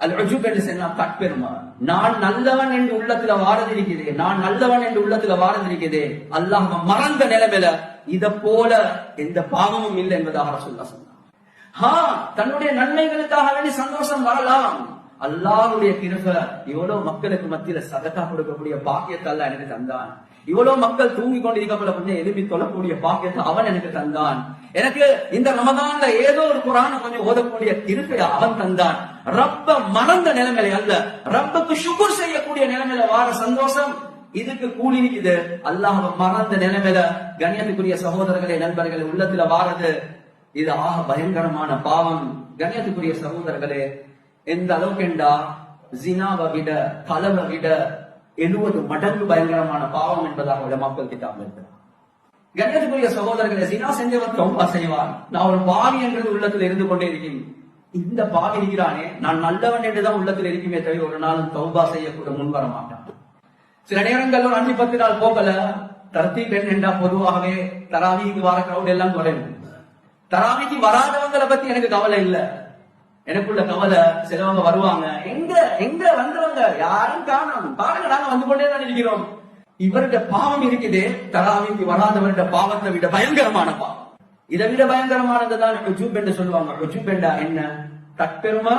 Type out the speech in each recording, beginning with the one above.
அது ருஜுப் என்று சொன்னா தற்பெருமா நான் நல்லவன் என்று உள்ளத்துல வாரதிருக்கிறே நான் நல்லவன் என்று உள்ளத்துல வாரதிருக்கிறே அல்லாஹ் மறந்த நிலைமையில இத போல எந்த பாவமும் இல்லை என்பதாக ரசூலுல்லாஹ் சொன்னார் ஹா தன்னுடைய நன்மைகளுக்காக வேண்டி சந்தோஷம் வரலாம். அல்லாவுடைய கிருப இவ்வளவு மக்களுக்கு மத்தியில சதக்கா கொடுக்கக்கூடிய பாக்கியத்தை எனக்கு தந்தான். இவ்வளவு மக்கள் தூங்கி கொண்டு இருக்கப்பல கொஞ்சம் எழுப்பி தொழக்கூடிய பாக்கியத்தை அவன் எனக்கு தந்தான். எனக்கு இந்த ரமதான்ல ஏதோ ஒரு குரான கொஞ்சம் ஓதக்கூடிய கிருப்பை அவன் தந்தான். ரப்ப மறந்த நிலைமையில அல்ல. ரப்பக்கு சுகுர் செய்யக்கூடிய நிலைமையில வார சந்தோஷம். இதுக்கு கூலி இருக்குது அல்லாஹ் மறந்த நிலைமையில கண்ணியத்துக்குரிய சகோதரர்களே நண்பர்களே உள்ளத்துல வாரது. இது ஆக பயங்கரமான பாவம். கண்ணியத்துக்குரிய சகோதரர்களே எந்த அளவுக்குண்டா ஜினாவை விட கலவை விட எழுபது மடங்கு பயங்கரமான பாவம் என்பதாக மக்கள் கிட்டாமல் இருக்கிறார் கண்ணியத்துக்குரிய சகோதரர்களை ஜினா செஞ்சவன் ரொம்ப செய்வார் நான் ஒரு பாவி என்றது உள்ளத்தில் இருந்து கொண்டே இருக்கேன் இந்த பாவி இருக்கிறானே நான் நல்லவன் என்றுதான் உள்ளத்தில் இருக்குமே தவிர ஒரு நாளும் தௌபா செய்யக்கூட முன் வர மாட்டான். சில நேரங்கள் ஒரு அஞ்சு பத்து நாள் போகல தர்த்தி பெண் என்றா பொதுவாகவே தராவிக்கு வர கிரௌட் எல்லாம் குறையும் தராவிக்கு வராதவங்களை பத்தி எனக்கு கவலை இல்ல. எனக்குள்ள கவலை சிலவங்க வருவாங்க எங்க எங்க வந்தவங்க? யாரும் காணும். பாருங்க நாங்க வந்து கொண்டே தான் இருக்கிறோம். இவருடைய பாவம் இருக்குதே தராவிக்கு வராதவருடைய பாவத்தை விட பயங்கரமான பாவம். இதை விட பயங்கரமானதுதான் ருஜூப் என்று சொல்லுவாங்க. ருஜூப் என்ன? தற்பெருமா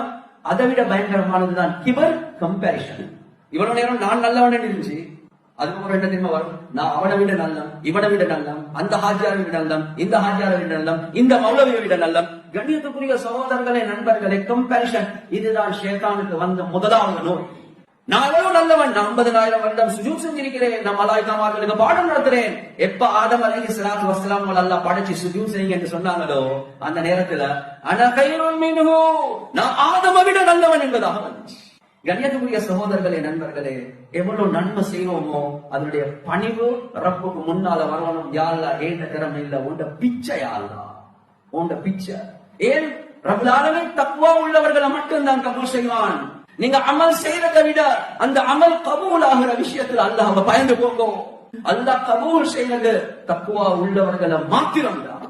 அதை விட பயங்கரமானதுதான் கிபர் கம்பேரிஷன் இவ்வளவு நேரம் நான் நல்லவன் இருந்துச்சு. அதுக்கப்புறம் என்ன தெரியுமா வரும்? நான் அவனை விட நல்லம் இவனை விட நல்லம் அந்த ஹாஜியாரை விட நல்லம் இந்த ஹாஜியாரை விட நல்லம் இந்த மௌலவியை விட நல்லம் கண்ணியத்துக்குரிய சகோதரர்களே நண்பர்களே கம்பேரிஷன் இதுதான் ஷேத்தானுக்கு வந்த முதலாவது நோய். நான் எவ்வளவு நல்லவன்? நான் ஐம்பதனாயிரம் வருடம் சுஜூத் செஞ்சிருக்கிறேன். நான் மலாய்க்காமார்களுக்கு பாடம் நடத்துறேன். எப்ப ஆதம் அலைஹி ஸலாத்து வசலாம் அல்லாஹ் படைச்சு சுஜூத் செய்யுங்க என்று சொன்னாங்களோ அந்த நேரத்துல அனகைரோ நான் ஆதம விட நல்லவன் என்பதாக வந்துச்சு. கண்ணியத்துக்குரிய சகோதரர்களே நண்பர்களே எவ்வளவு நன்மை செய்வோமோ அதனுடைய பணிவு ரப்புக்கு முன்னால வரணும். யாழ்லா ஏண்ட திறமை இல்ல. உண்ட பிச்சை யாழ்லா உண்ட பிச்சை. ஏன் ரபுலாலமே தக்குவா உள்ளவர்களை மட்டும்தான் கபூல் செய்வான். நீங்க அமல் செய்யறதை விட அந்த அமல் கபூல் ஆகிற விஷயத்துல அல்லாஹ் பயந்து போங்க. அல்லாஹ் கபூல் செய்யறது தக்குவா உள்ளவர்களை மாத்திரம்தான்.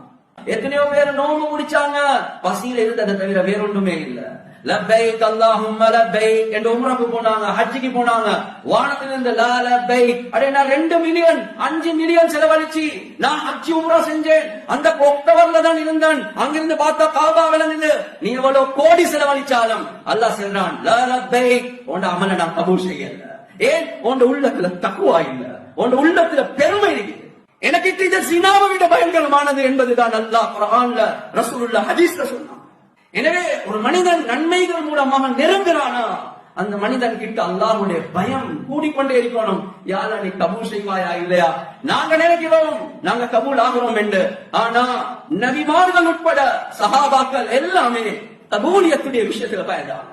எத்தனையோ பேர் நோம்பு முடிச்சாங்க பசியில இருந்ததை தவிர வேறொன்றுமே இல்ல. லப்பைக் அல்லாஹும்ம லப்பைக் என்று உம்ரக்கு போனாங்க ஹஜ்ஜிக்கு போனாங்க. வானத்துல இருந்து லா லப்பைக். அடே நான் ரெண்டு மில்லியன் அஞ்சு மில்லியன் செலவழிச்சு நான் ஹஜ்ஜி உம்ரா செஞ்சேன். அந்த ஒக்டோபர்ல தான் இருந்தேன். அங்கிருந்து பார்த்தா காபா விளங்குது நீ எவ்வளவு கோடி செலவழிச்சாலும் அல்லாஹ் சொல்றான் லா லப்பைக். உன் அமல நான் கபூல் செய்யல. ஏன்? உன் உள்ளத்துல தக்குவா இல்ல. உன் உள்ளத்துல பெருமை இருக்குது எனக்கு இது சினாவை விட பயங்கரமானது என்பதுதான் அல்லாஹ் குரான்ல ரசூலுல்லாஹ் ஹதீஸ்ல சொன்னான். எனவே ஒரு மனிதன் நன்மைகள் மூலமாக நெருங்குறானா அந்த மனிதன் கிட்ட அல்லாஹுடைய பயம் கூடிக்கொண்டே இருக்கணும். யாரா நீ கபூல் செய்வாயா இல்லையா? நாங்க நினைக்கிறோம் நாங்க கபூல் ஆகிறோம் என்று. ஆனா நபிமார்கள் உட்பட சகாபாக்கள் எல்லாமே கபூலியத்துடைய விஷயத்துல பயந்தாங்க.